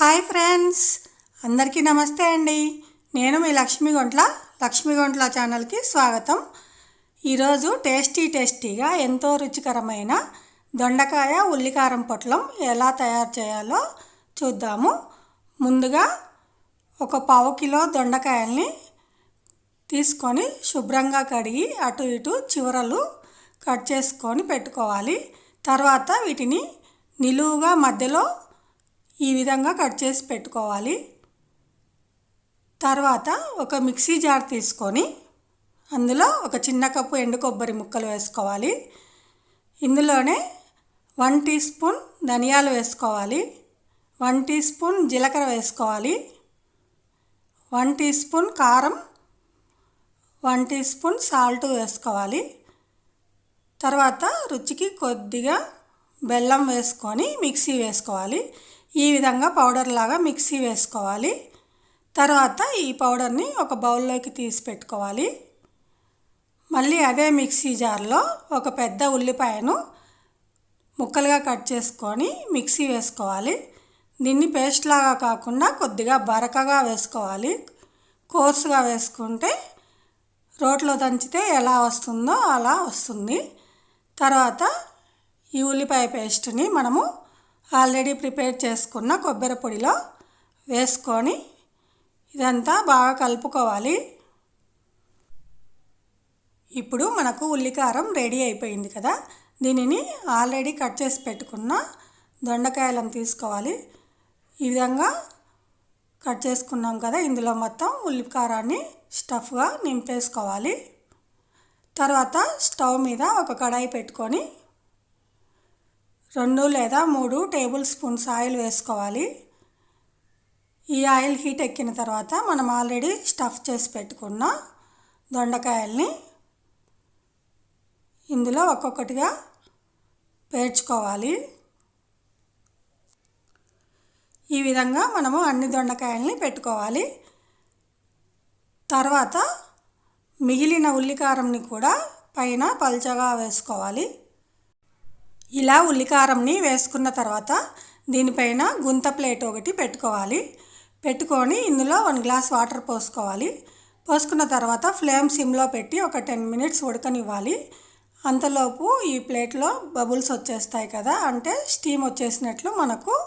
Hi friends. అందరికీ నమస్తే అండి. నేను మీ లక్ష్మీ గుంట్ల లక్ష్మీ గుంట్ల ఛానల్కి స్వాగతం. ఈరోజు టేస్టీ టేస్టీగా ఎంతో రుచికరమైన దొండకాయ ఉల్లికారం పొట్లం ఎలా తయారు చేయాలో చూద్దాము. ముందుగా ఒక పావు కిలో దొండకాయల్ని తీసుకొని శుభ్రంగా కడిగి అటు ఇటు చివరలు కట్ చేసుకొని పెట్టుకోవాలి. తర్వాత వీటిని నిలువుగా మధ్యలో ఈ విధంగా కట్ చేసి పెట్టుకోవాలి. తర్వాత ఒక మిక్సీ జార్ తీసుకొని అందులో ఒక చిన్న కప్పు ఎండు కొబ్బరి ముక్కలు వేసుకోవాలి. ఇందులోనే వన్ టీ స్పూన్ ధనియాలు వేసుకోవాలి. వన్ టీ స్పూన్ జీలకర్ర వేసుకోవాలి. వన్ టీ స్పూన్ కారం. వన్ టీ స్పూన్ సాల్ట్ వేసుకోవాలి. తర్వాత రుచికి కొద్దిగా బెల్లం వేసుకొని మిక్సీ వేసుకోవాలి. ఈ విధంగా పౌడర్ లాగా మిక్సీ వేసుకోవాలి. తర్వాత ఈ పౌడర్ని ఒక బౌల్లోకి తీసి పెట్టుకోవాలి. మళ్ళీ అదే మిక్సీ జార్లో ఒక పెద్ద ఉల్లిపాయను ముక్కలుగా కట్ చేసుకొని మిక్సీ వేసుకోవాలి. దీన్ని పేస్ట్ లాగా కాకుండా కొద్దిగా బరకగా వేసుకోవాలి. కోర్సుగా వేసుకుంటే రోట్లో దంచితే ఎలా వస్తుందో అలా వస్తుంది. తర్వాత ఈ ఉల్లిపాయ పేస్ట్ని మనము ఆల్రెడీ ప్రిపేర్ చేసుకున్న కొబ్బరి పొడిలో వేసుకొని ఇదంతా బాగా కలుపుకోవాలి. ఇప్పుడు మనకు ఉల్లికారం రెడీ అయిపోయింది కదా. దీనిని ఆల్రెడీ కట్ చేసి పెట్టుకున్న దొండకాయలను తీసుకోవాలి. ఈ విధంగా కట్ చేసుకున్నాం కదా ఇందులో మొత్తం ఉల్లికారాన్ని స్టఫ్గా నింపేసుకోవాలి. తర్వాత స్టవ్ మీద ఒక కడాయి పెట్టుకొని రెండు లేదా మూడు టేబుల్ స్పూన్స్ ఆయిల్ వేసుకోవాలి. ఈ ఆయిల్ హీట్ ఎక్కిన తర్వాత మనం ఆల్రెడీ స్టఫ్ చేసి పెట్టుకున్న దొండకాయల్ని ఇందులో ఒక్కొక్కటిగా పేర్చుకోవాలి. ఈ విధంగా మనము అన్ని దొండకాయల్ని పెట్టుకోవాలి. తర్వాత మిగిలిన ఉల్లికారంని కూడా పైన పల్చగా వేసుకోవాలి. ఇలా ఉల్లికారంని వేసుకున్న తర్వాత దీనిపైన గుంత ప్లేట్ ఒకటి పెట్టుకోవాలి. పెట్టుకొని ఇందులో వన్ గ్లాస్ వాటర్ పోసుకోవాలి. పోసుకున్న తర్వాత ఫ్లేమ్ సిమ్లో పెట్టి ఒక టెన్ మినిట్స్ ఉడకనివ్వాలి. అంతలోపు ఈ ప్లేట్లో బబుల్స్ వచ్చేస్తాయి కదా అంటే స్టీమ్ వచ్చేసినట్లు మనకు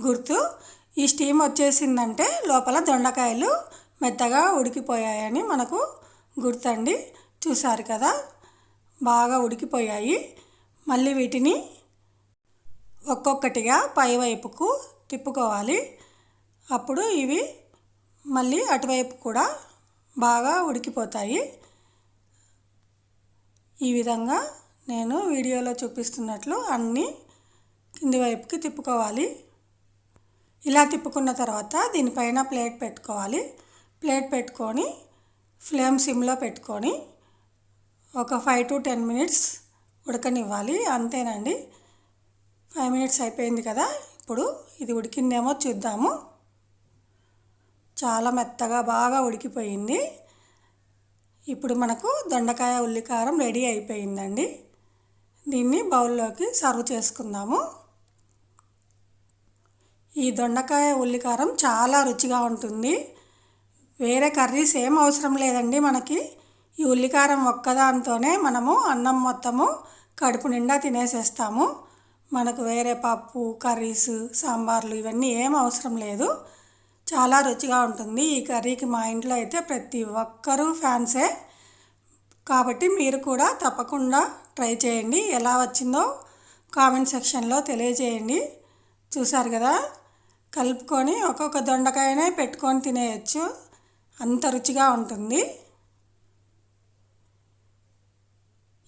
గుర్తు. ఈ స్టీమ్ వచ్చేసిందంటే లోపల దొండకాయలు మెత్తగా ఉడికిపోయాయని మనకు గుర్తండి. చూసారు కదా? బాగా ఉడికిపోయాయి. మళ్ళీ వీటిని ఒక్కొక్కటిగా పైవైపుకు తిప్పుకోవాలి. అప్పుడు ఇవి మళ్ళీ అటువైపు కూడా బాగా ఉడికిపోతాయి. ఈ విధంగా నేను వీడియోలో చూపిస్తున్నట్లు అన్నీ కింది వైపుకి తిప్పుకోవాలి. ఇలా తిప్పుకున్న తర్వాత దీనిపైన ప్లేట్ పెట్టుకోవాలి. ప్లేట్ పెట్టుకొని ఫ్లేమ్ సిమ్లో పెట్టుకొని ఒక ఫైవ్ టు టెన్ మినిట్స్ ఉడకనివ్వాలి. అంతేనండి. ఫైవ్ మినిట్స్ అయిపోయింది కదా. ఇప్పుడు ఇది ఉడికిందేమో చూద్దాము. చాలా మెత్తగా బాగా ఉడికిపోయింది. ఇప్పుడు మనకు దొండకాయ ఉల్లికారం రెడీ అయిపోయిందండి. దీన్ని బౌల్లోకి సర్వ్ చేసుకుందాము. ఈ దొండకాయ ఉల్లికారం చాలా రుచిగా ఉంటుంది. వేరే కర్రీస్ ఏం అవసరం లేదండి మనకి. ఈ ఉల్లికారం ఒక్కదాంతోనే మనము అన్నం మొత్తము కడుపు నిండా తినేసేస్తాము. మనకు వేరే పప్పు కర్రీస్ సాంబార్లు ఇవన్నీ ఏం అవసరం లేదు. చాలా రుచిగా ఉంటుంది. ఈ కర్రీకి మా ఇంట్లో అయితే ప్రతి ఒక్కరూ ఫ్యాన్సే. కాబట్టి మీరు కూడా తప్పకుండా ట్రై చేయండి. ఎలా వచ్చిందో కామెంట్ సెక్షన్లో తెలియజేయండి. చూసారు కదా? కలుపుకొని ఒక్కొక్క దొండకాయనే పెట్టుకొని తినేయచ్చు. అంత రుచిగా ఉంటుంది.